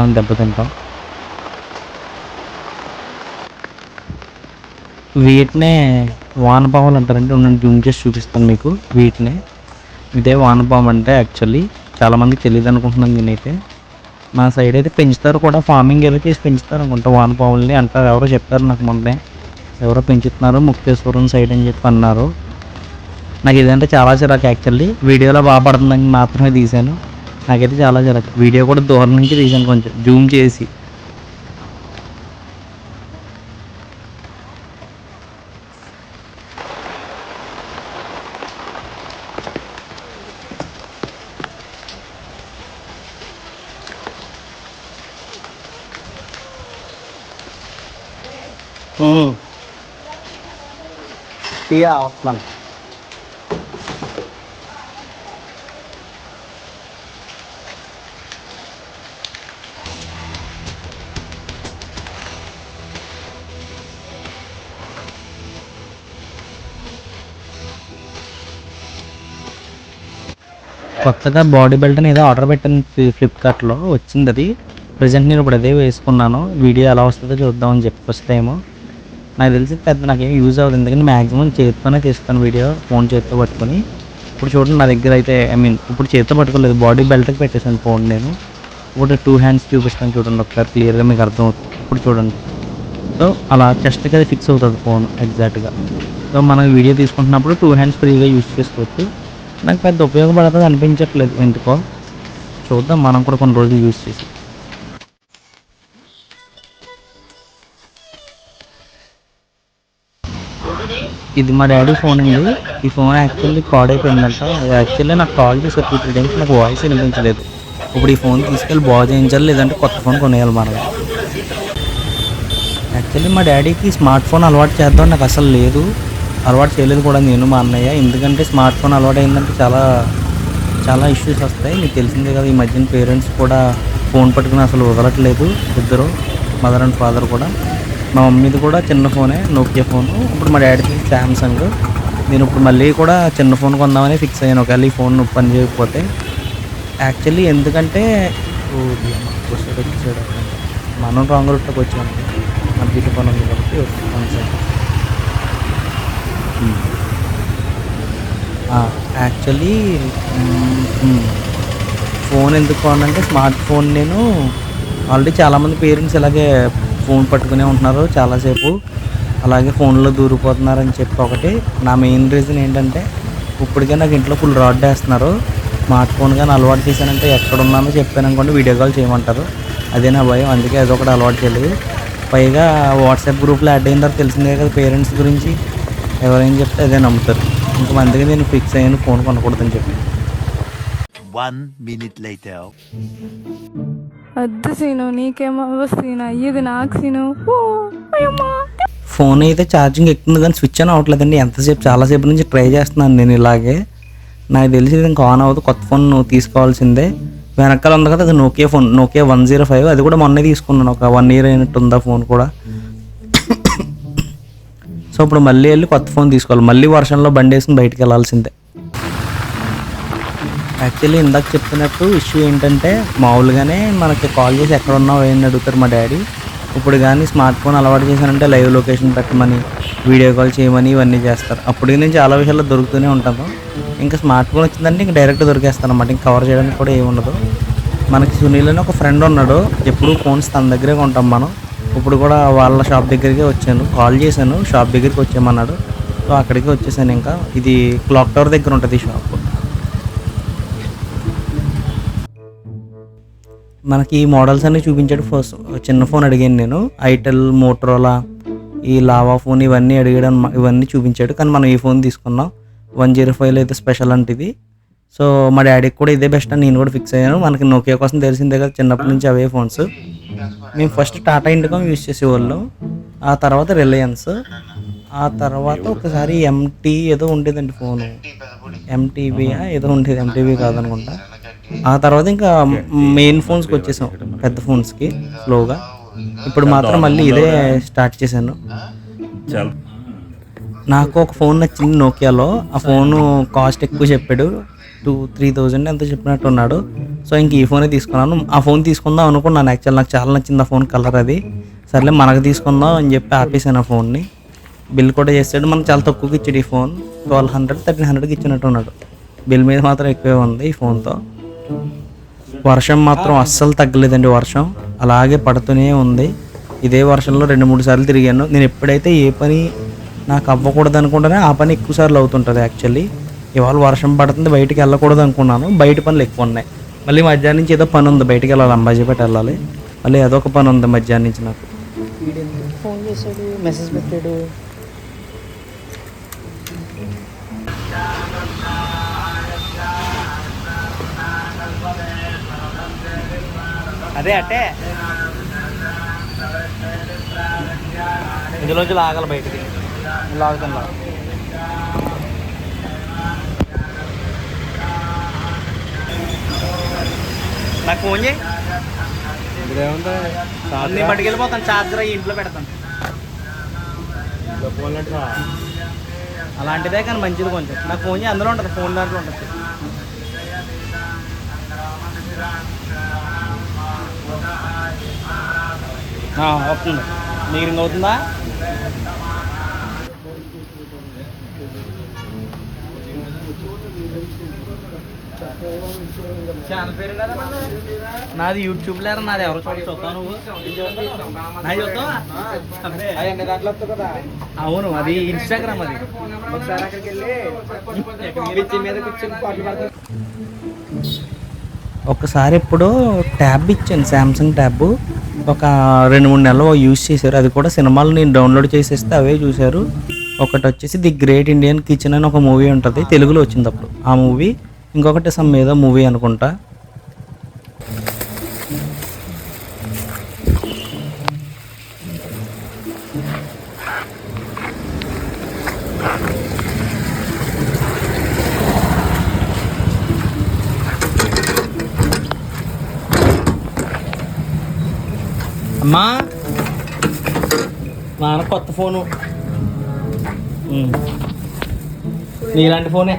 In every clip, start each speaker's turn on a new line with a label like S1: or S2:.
S1: మనం దెబ్బతింటాం వీటినే వానపాములు అంటారంటే ఉండండి జూమ్ చేసి చూపిస్తాను మీకు వీటినే. ఇదే వానపాము అంటే యాక్చువల్లీ చాలామందికి తెలియదు అనుకుంటున్నాను నేనైతే. మా సైడ్ అయితే పెంచుతారు కూడా. ఫార్మింగ్ ఏదో చేసి పెంచుతారు అనుకుంటా వానపాముల్ని. అంటారు ఎవరో చెప్పారు నాకు మొన్నే. ఎవరో పెంచుతున్నారు ముక్తేశ్వరం సైడ్ అని చెప్పి అన్నారు. నాకు ఇదంటే చాలా చిరాకు యాక్చువల్లీ. వీడియోలో బాగా పడుతుందని మాత్రమే తీశాను. నాకైతే చాలా చిరాకు వీడియో కూడా దూరం నుంచి తీశాను కొంచెం. జూమ్ చేసి. టీయా వస్తున్నాను. కొత్తగా బాడీ బెల్ట్ అని ఏదో ఆర్డర్ పెట్టాను ఫ్లి- ఫ్లిప్కార్ట్లో వచ్చింది అది ప్రజెంట్ నేను ఇప్పుడు అదే వేసుకున్నాను. వీడియో ఎలా వస్తుందో చూద్దామని చెప్పి వస్తేమో నాకు తెలిసి పెద్ద నాకేం యూజ్ అవ్వదు. ఎందుకంటే మ్యాక్సిమం చేతితోనే తీస్తాను వీడియో ఫోన్ చేతితో పట్టుకొని. ఇప్పుడు చూడండి నా దగ్గర అయితే ఐ మీన్ ఇప్పుడు చేతితో పట్టుకోలేదు. బాడీ బెల్ట్కి పెట్టేసాను ఫోన్ నేను. ఇప్పుడు టూ హ్యాండ్స్ చూపిస్తాను చూడండి ఒకసారి క్లియర్గా మీకు అర్థం అవుతుంది ఇప్పుడు చూడండి. సో అలా చెస్ట్కి అది ఫిక్స్ అవుతుంది ఫోన్ ఎగ్జాక్ట్గా. సో మనం వీడియో తీసుకుంటున్నప్పుడు టూ హ్యాండ్స్ ఫ్రీగా యూజ్ చేసుకోవచ్చు. నాకు పెద్ద ఉపయోగపడుతుంది అనిపించట్లేదు ఎందుకో. చూద్దాం మనం కూడా కొన్ని రోజులు యూజ్ చేసి. ఇది మా డాడీ ఫోన్ అండి. ఈ ఫోన్ యాక్చువల్లీ పాడైపోయిందంట. యాక్చువల్లీ నాకు కాల్ చేసి టూ త్రీ టైమ్స్ నాకు వాయిస్ వినిపించలేదు. ఇప్పుడు ఈ ఫోన్ తీసుకెళ్ళి బాగు చేయించాలి లేదంటే కొత్త ఫోన్ కొనేయాలి మనం. యాక్చువల్లీ మా డాడీకి స్మార్ట్ ఫోన్ అలవాటు చేద్దాం నాకు అసలు లేదు. అలవాటు చేయలేదు కూడా నేను మా అన్నయ్య. ఎందుకంటే స్మార్ట్ ఫోన్ అలవాటు అయిందంటే చాలా చాలా ఇష్యూస్ వస్తాయి. మీకు తెలిసిందే కదా ఈ మధ్యన పేరెంట్స్ కూడా ఫోన్ పట్టుకుని అసలు వదలట్లేదు ఇద్దరు మదర్ అండ్ ఫాదర్ కూడా. మా మమ్మీది కూడా చిన్న ఫోనే నోకియా ఫోను. ఇప్పుడు మా డాడీది శాంసంగ్ నేను ఇప్పుడు మళ్ళీ కూడా చిన్న ఫోన్ కొందామని ఫిక్స్ అయ్యాను. ఒకవేళ ఈ ఫోన్ పని చేయకపోతే. యాక్చువల్లీ ఎందుకంటే మనం రాంగ్ రూట్లోకి వచ్చాము మన ఇటు పని ఉంది కాబట్టి వన్ సార్. యాక్చువల్లీ ఫోన్ ఎందుకు కొనంటే స్మార్ట్ ఫోన్ నేను ఆల్రెడీ చాలామంది పేరెంట్స్ ఇలాగే ఫోన్ పట్టుకునే ఉంటున్నారు చాలాసేపు. అలాగే ఫోన్లో దూరిపోతున్నారని చెప్పి ఒకటి. నా మెయిన్ రీజన్ ఏంటంటే ఇప్పటికే నాకు ఇంట్లో ఫుల్ రాడ్ వేస్తున్నారు. స్మార్ట్ ఫోన్ కానీ అలవాటు చేశానంటే ఎక్కడున్నానో చెప్పాను అనుకోండి వీడియో కాల్ చేయమంటారు. అదే నా భయం అందుకే అదొకటి అలవాటు చేయలేదు. పైగా వాట్సాప్ గ్రూప్లో యాడ్ అయిన తర్వాత తెలిసిందే కదా పేరెంట్స్ గురించి. ఎవరేం చెప్తే అదే నమ్ముతారు. ఇంకా అందుకే నేను ఫిక్స్ అయ్యాను ఫోన్ కొనకూడదని చెప్పి.
S2: One minute later.
S3: వద్దు సీను నీకేమవ్వ సీను అయ్యేది నాకు సీను. ఓ అయ్యమ్మా.
S1: ఫోన్ అయితే ఛార్జింగ్ ఎక్కుతుంది కానీ స్విచ్ ఆన్ అవ్వట్లేదండి ఎంతసేపు చాలాసేపు నుంచి ట్రై చేస్తున్నాను నేను ఇలాగే. నాకు తెలిసి ఇది ఇంకా ఆన్ అవ్వదు. కొత్త ఫోన్ నువ్వు తీసుకోవాల్సిందే. వెనకాల ఉంది కదా అది Nokia phone Nokia one zero five అది కూడా మొన్నే తీసుకున్నాను. ఒక వన్ ఇయర్ అయినట్టు ఉందా ఫోన్ కూడా. సో ఇప్పుడు మళ్ళీ వెళ్ళి కొత్త ఫోన్ తీసుకోవాలి. మళ్ళీ వర్షంలో బండి వేసుకుని బయటికి వెళ్ళాల్సిందే. యాక్చువల్లీ ఇందాక చెప్తున్నట్టు ఇష్యూ ఏంటంటే మామూలుగానే మనకి కాల్ చేసి ఎక్కడ ఉన్నావు ఏంటి అడుగుతారు మా డాడీ? ఇప్పుడు కానీ స్మార్ట్ ఫోన్ అలవాటు చేశానంటే లైవ్ లొకేషన్ పెట్టమని వీడియో కాల్ చేయమని ఇవన్నీ చేస్తారు. అప్పటి నేను చాలా విషయాల్లో దొరుకుతూనే ఉంటాను ఇంకా స్మార్ట్ ఫోన్ వచ్చిందంటే ఇంకా డైరెక్ట్ దొరికేస్తాను అనమాట ఇంకా కవర్ చేయడానికి కూడా ఏమి ఉండదు. మనకి సునీల్ అని ఒక ఫ్రెండ్ ఉన్నాడు. ఎప్పుడు ఫోన్స్ తన దగ్గరే కొంటాం మనం. ఇప్పుడు కూడా వాళ్ళ షాప్ దగ్గరికి వచ్చాను. కాల్ చేశాను. షాప్ దగ్గరికి వచ్చామన్నాడు సో అక్కడికి వచ్చేసాను ఇంకా. ఇది క్లాక్ టవర్ దగ్గర ఉంటుంది షాప్ మనకి ఈ మోడల్స్ అన్నీ చూపించాడు ఫస్ట్ చిన్న ఫోన్ అడిగాను నేను. ఐటెల్ మోటరోలా ఈ లావా ఫోన్ ఇవన్నీ అడిగాడు ఇవన్నీ చూపించాడు. కానీ మనం ఈ ఫోన్ తీసుకున్నాం. వన్ జీరో ఫైవ్లో అయితే స్పెషల్ అంటే సో మా డాడీకి కూడా ఇదే బెస్ట్ అని నేను కూడా ఫిక్స్ అయ్యాను. మనకి నోకియా కోసం తెలిసిందే కదా చిన్నప్పటి నుంచి అవే ఫోన్స్ మేము ఫస్ట్ టాటా ఇండికామ్ యూజ్ చేసేవాళ్ళం. ఆ తర్వాత రిలయన్స్ ఆ తర్వాత ఒకసారి ఎంటీ ఏదో ఉండేదండి ఫోను. ఎంటీవీ ఏదో ఉండేది. ఎంటీవీ కాదనుకుంటా. ఆ తర్వాత ఇంకా మెయిన్ ఫోన్స్కి వచ్చేసాం. పెద్ద ఫోన్స్కి స్లోగా ఇప్పుడు మాత్రం మళ్ళీ ఇదే స్టార్ట్ చేశాను. నాకు ఒక ఫోన్ నచ్చింది నోకియాలో ఆ ఫోన్ కాస్ట్ ఎక్కువ చెప్పాడు. టూ త్రీ థౌజండ్ ఎంత చెప్పినట్టు ఉన్నాడు. సో ఇంక ఈ ఫోనే తీసుకున్నాను. ఆ ఫోన్ తీసుకుందాం అనుకున్నాను. యాక్చువల్ నాకు చాలా నచ్చింది ఆ ఫోన్ కలర్ అది. సర్లే మనకు తీసుకుందాం అని చెప్పి ఆపేసాను ఆ ఫోన్ని. బిల్ కూడా చేసాడు. మనకు చాలా తక్కువకి ఇచ్చాడు ఈ ఫోన్. ట్వెల్వ్ హండ్రెడ్ థర్టీన్ హండ్రెడ్కి ఇచ్చినట్టు ఉన్నాడు. బిల్ మీద మాత్రం ఎక్కువే ఉంది ఈ ఫోన్తో. వర్షం మాత్రం అస్సలు తగ్గలేదండి వర్షం. అలాగే పడుతూనే ఉంది. ఇదే వర్షంలో రెండు మూడు సార్లు తిరిగాను. నేను ఎప్పుడైతే ఏ పని నాకు అవ్వకూడదు అనుకుంటానే ఆ పని ఎక్కువ సార్లు అవుతుంటుంది యాక్చువల్లీ ఇవాళ వర్షం పడుతుంది బయటికి వెళ్ళకూడదు అనుకున్నాను. బయట పనులు ఎక్కువ ఉన్నాయి. మళ్ళీ మధ్యాహ్నం నుంచి ఏదో పని ఉంది బయటికి వెళ్ళాలి అంబాజీపేట వెళ్ళాలి. మళ్ళీ అదొక పని ఉంది మధ్యాహ్నం నుంచి నాకు. ఫోన్ చేశాడు మెసేజ్ పెట్టాడు. అదే అట్టే. ఇందులోంచి లాగాలి బయటికి. లాగుతాను లాగు నాకు ఫోన్ చేయి. పట్టుకెళ్ళిపోతాను చార్జర్ అయ్యి ఇంట్లో పెడతాను. అలాంటిదే కానీ మంచిది కొంచెం. నాకు ఫోన్ చేయి అందులో ఉంటుంది ఫోన్ దాంట్లో ఉంటుంది. వస్తుంది మీకు రింగ్ అవుతుందా? నాది యూట్యూబ్ లేరా? నాది ఎవరు చూడ చూస్తావు నువ్వు. నాది చూస్తావా? అవును అది ఇన్స్టాగ్రామ్ అది. ఒకసారి అక్కడికి వెళ్ళి ఒకసారి ఇప్పుడు ట్యాబ్ ఇచ్చాను శాంసంగ్ ట్యాబ్. ఒక రెండు మూడు నెలలు యూజ్ చేశారు. అది కూడా సినిమాలు నేను డౌన్లోడ్ చేసేస్తే అవే చూశారు. ఒకటి వచ్చేసి ది గ్రేట్ ఇండియన్ కిచెన్ అని ఒక మూవీ ఉంటుంది. తెలుగులో వచ్చింది అప్పుడు. ఆ మూవీ ఇంకొకటి సమ్ ఏదో మూవీ అనుకుంటా. అమ్మా! నాన్న కొత్త ఫోను నీలాంటి ఫోనే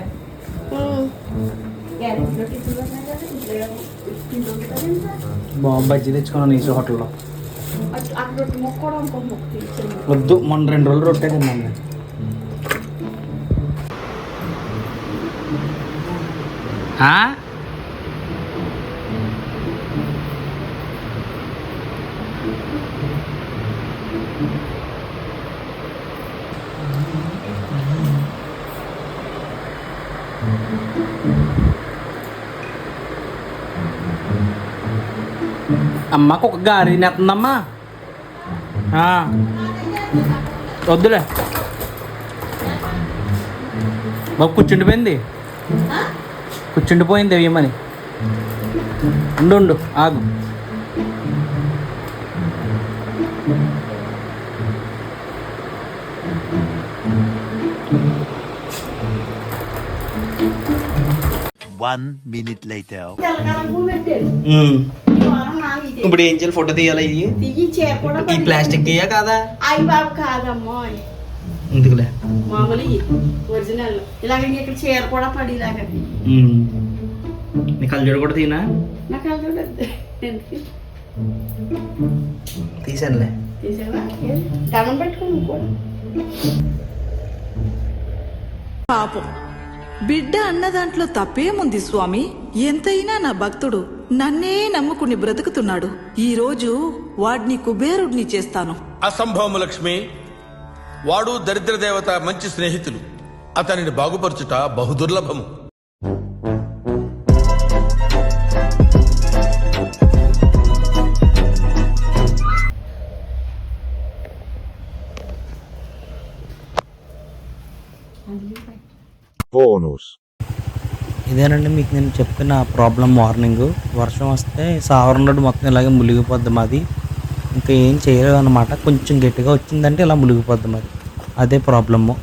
S1: బాబు బజ్జీ తెచ్చుకున్నాను ఈసో హోటల్లో వద్దు మొన్న రెండు రోజులు రొట్టె తిన్నాను నేను ఆ? అమ్మకు ఒక గారి నెత్తుందమ్మా. వద్దులే బాబు కూర్చుండిపోయింది కూర్చుండిపోయింది ఏమని ఉండు ఉండు ఆగు
S2: One minute later.
S1: ఇప్పుడు ఏం చేయాలి? ఫోటో తీయాలి
S4: చేపడ
S1: ఈ ప్లాస్టిక్ ఇయ్యా కాదా?
S4: అయ్యి బాబు కాదమ్మో.
S1: ఎందుకులే?
S4: మామూలు ఒరిజినల్. ఇలాగ ఇక్కడ చీర కూడా పడి ఇలాగ.
S1: నీ కళ్ళజోడు కూడా తీనా?
S4: చూడద్దు ఎందుకు?
S1: తీసానులే.
S4: తీసావా? ఏ? దండం పెట్టుకుని కూడా
S5: పాపం. బిడ్డ అన్న దాంట్లో తప్పేముంది స్వామి? ఎంతైనా నా భక్తుడు. నన్నే నమ్ముకుని బ్రతుకుతున్నాడు. ఈ రోజు వాడిని కుబేరుడిని చేస్తాను.
S6: అసంభవము లక్ష్మి. వాడు దరిద్ర దేవత మంచి స్నేహితులు. అతనిని బాగుపరచుట బహుదుర్లభము
S7: Bonus.
S1: ఇదేనండి మీకు నేను చెప్పిన ప్రాబ్లం మార్నింగ్ వర్షం వస్తే సావరం రోడ్డు మొత్తం ఇలాగే మునిగిపోద్ది మాది. ఇంకా ఏం చేయలేదు అనమాట కొంచెం గట్టిగా వచ్చిందంటే ఇలా మునిగిపోద్ది మాది. అదే ప్రాబ్లము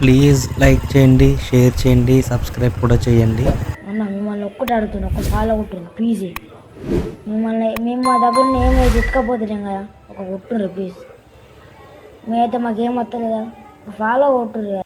S1: ప్లీజ్ లైక్ చేయండి షేర్ చేయండి సబ్స్క్రైబ్ కూడా చేయండి.
S8: మిమ్మల్ని ఒక్కటి అడుగుతున్నా ఒక ఫాలో కొట్టురు ప్లీజ్ మిమ్మల్ని మేము మా దగ్గర ఏమో ఎత్తుకపోతున్నాం కదా. ఒక కొట్టురు ప్లీజ్ మేమైతే మాకేం వస్తలేదా ఫాలో కొట్టురు